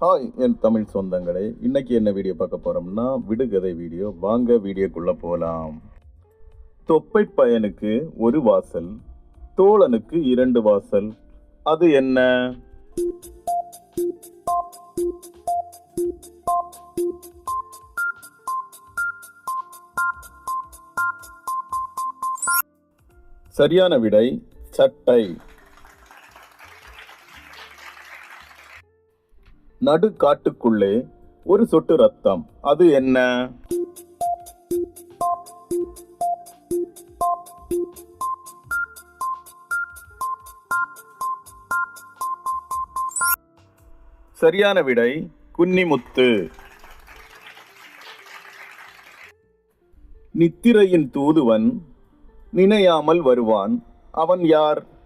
Hi என் தமிழ் சொந்தங்களே. இன்றைக்கி என்ன வீடியோ பார்க்க போகிறோம்னா விடுகதை வீடியோ. வாங்க வீடியோக்குள்ளே போகலாம் தொப்பை பையனுக்கு ஒரு வாசல் தோழனுக்கு இரண்டு வாசல். அது என்ன? சரியான விடை சட்டை. நடு காட்டுக்குள்ளே ஒரு சொட்டு ரத்தம். அது என்ன? சரியான விடை குன்னிமுத்து. நித்திரையின் தூதுவன் நினையாமல் வருவான். அவன் யார்?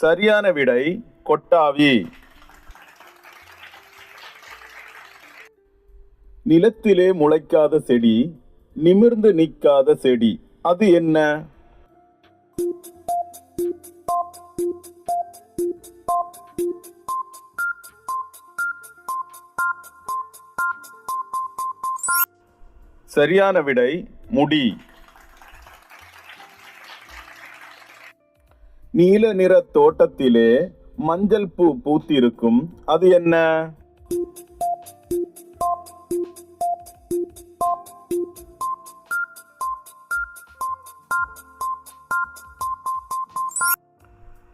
சரியான விடை கொட்டாவி. நிலத்திலே முளைக்காத செடி நிமிர்ந்து நிற்காத செடி அது என்ன? சரியான விடை முடி. நீல நிற தோட்டத்திலே மஞ்சள் பூ பூத்திருக்கும். அது என்ன?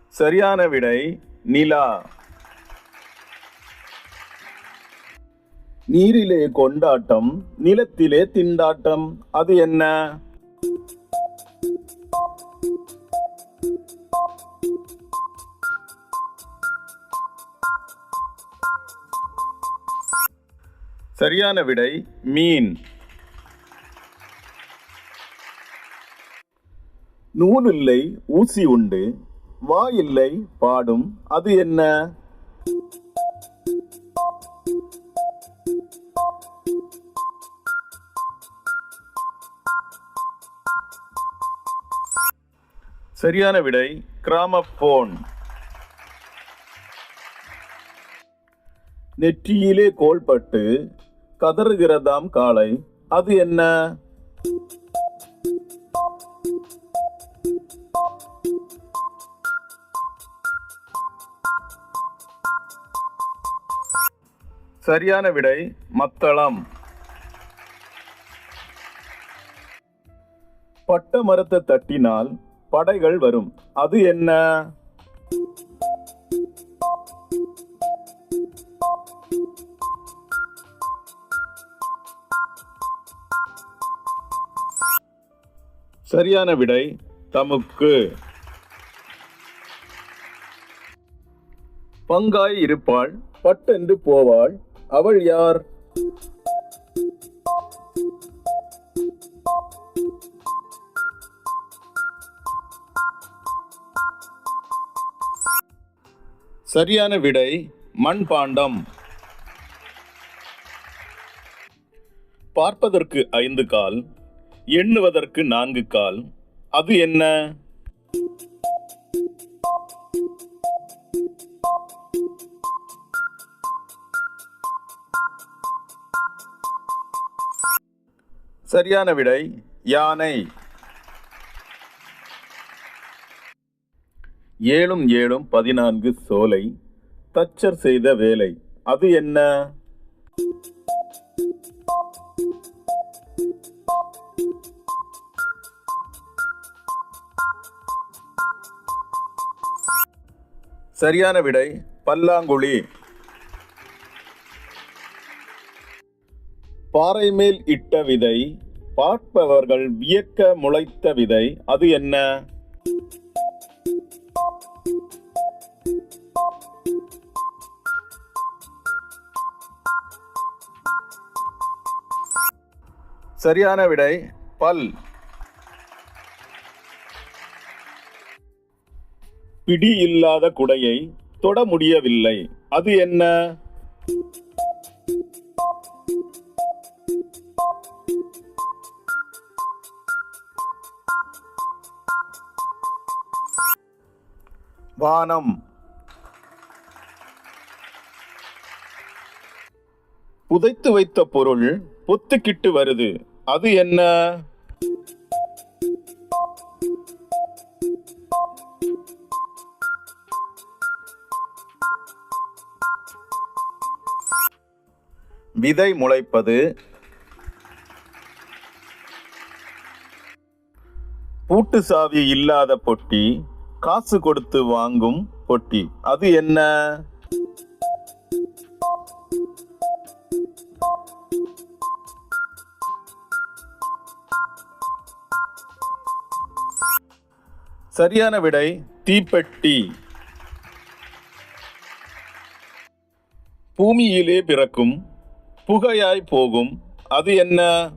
சரியான விடை நிலா. நீரிலே கொண்டாட்டம் நிலத்திலே திண்டாட்டம். அது என்ன? சரியான விடை மீன். நூல் இல்லை ஊசி உண்டு. வா இல்லை பாடும். அது என்ன? சரியான விடை கிராமபோன் நெற்றியிலே கோள்பட்டு கதறுகிறதாம் காளை அது என்ன? சரியான விடை மத்தளம். பட்ட மரத்தை தட்டினால் படைகள் வரும். அது என்ன? சரியான விடை தமுக்கு. பங்காய் இருப்பாள் பட்டென்று போவாள். அவள் யார்? சரியான விடை மண்பாண்டம். பார்ப்பதற்கு ஐந்து கால். எண்ணுவதற்கு நான்கு கால். அது என்ன? சரியான விடை யானை. ஏழும் ஏழும் பதினான்கு சோலை. தச்சர் செய்த வேலை அது என்ன? சரியான விடை பல்லாங்குழி. பாறை மேல் இட்ட விதை பார்ப்பவர்கள் வியக்க முளைத்த விதை அது என்ன? சரியான விடை பல். பிடி இல்லாத குடையை தொட முடியவில்லை. அது என்ன? வானம். புதைத்து வைத்த பொருள் பொத்துக்கிட்டு வருது. அது என்ன? விதை முளைப்பது. பூட்டு சாவி இல்லாத பொட்டி காசு கொடுத்து வாங்கும் பொட்டி. அது என்ன? சரியான விடை தீப்பெட்டி. பூமியிலே பிறக்கும் புகையாய் போகும். அது என்ன?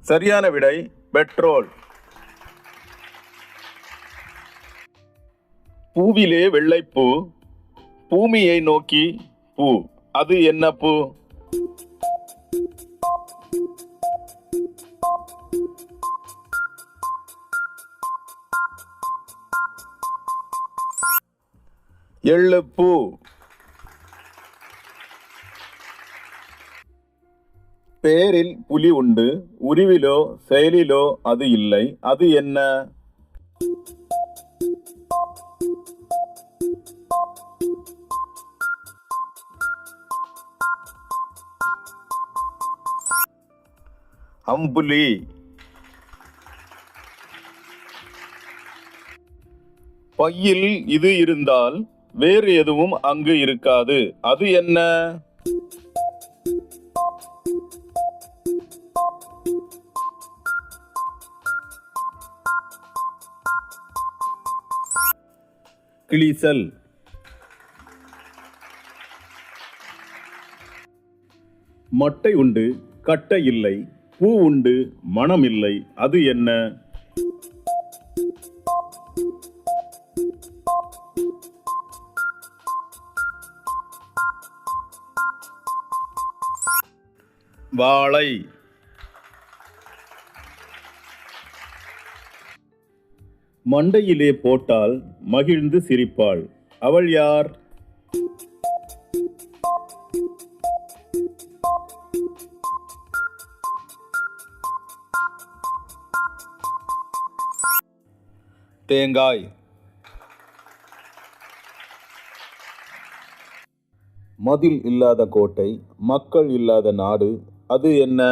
சரியான விடை பெட்ரோல். பூவிலே வெள்ளைப்பூ பூமியை நோக்கி பூ. அது என்ன பூ? எள்ளுப்பூ பேரில் புலி உண்டு உருவிலோ செயலிலோ அது இல்லை அது என்ன? அம்புலி. பையில் இது இருந்தால் வேறு எதுவும் அங்கு இருக்காது. அது என்ன? கிளிசல். மட்டை உண்டு கட்டை இல்லை பூ உண்டு மனம் இல்லை அது என்ன? வாழை. மண்டையிலே போட்டால் மகிழ்ந்து சிரிப்பாள். அவள் யார்? தேங்காய். மதில் இல்லாத கோட்டை மக்கள் இல்லாத நாடு அது என்ன?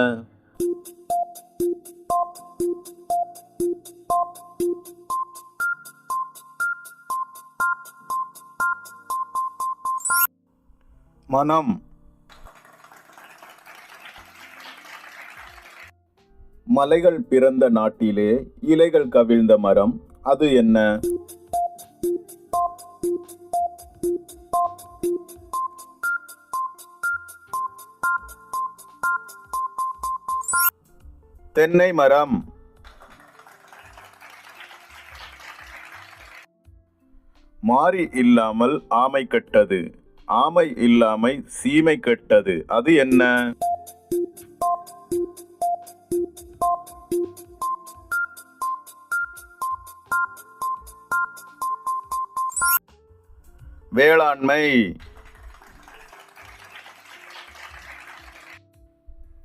மனம். மலைகள் பிறந்த நாட்டிலே இலைகள் கவிழ்ந்த மரம் அது என்ன? தென்னை மரம். மாறி இல்லாமல் ஆமை கட்டது. ஆமை இல்லாமை சீமை கெட்டது. அது என்ன? வேளாண்மை.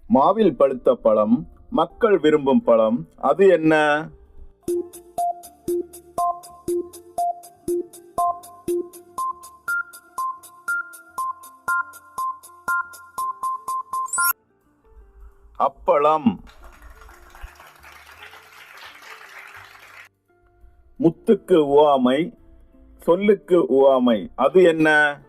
மாவில் பழுத்த பழம் மக்கள் விரும்பும் பழம். அது என்ன? அப்பளம். முத்துக்கு உவாமை சொல்லுக்கு உவாமை. அது என்ன?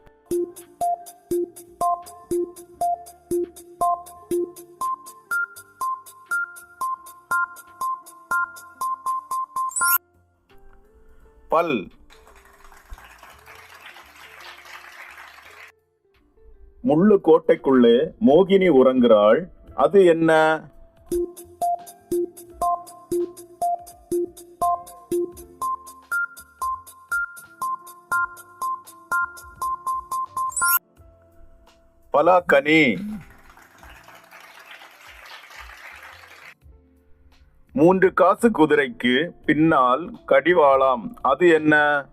பல். முள்ளு கோட்டைக்குள்ளே மோகினி உறங்குறாள். அது என்ன? பலாக்கனி. மூன்று காசு குதிரைக்கு பின்னால் கடிவாளாம் அது என்ன?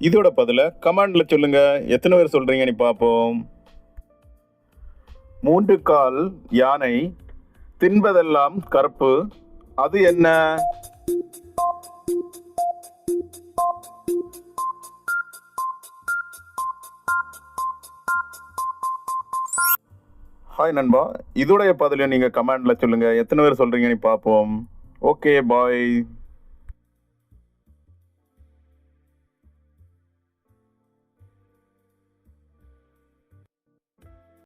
இதோட பதில கமாண்ட்ல சொல்லுங்க. எத்தனை பேர் சொல்றீங்க நீ பார்ப்போம். மூன்று கால் யானை தின்பதெல்லாம் கருப்பு. அது என்ன? ஹாய் நண்பா. இதோடைய பதிலையும் நீங்கள் கமெண்டில் சொல்லுங்கள் எத்தனை பேர் சொல்கிறீங்கன்னு பார்ப்போம் ஓகே பாய்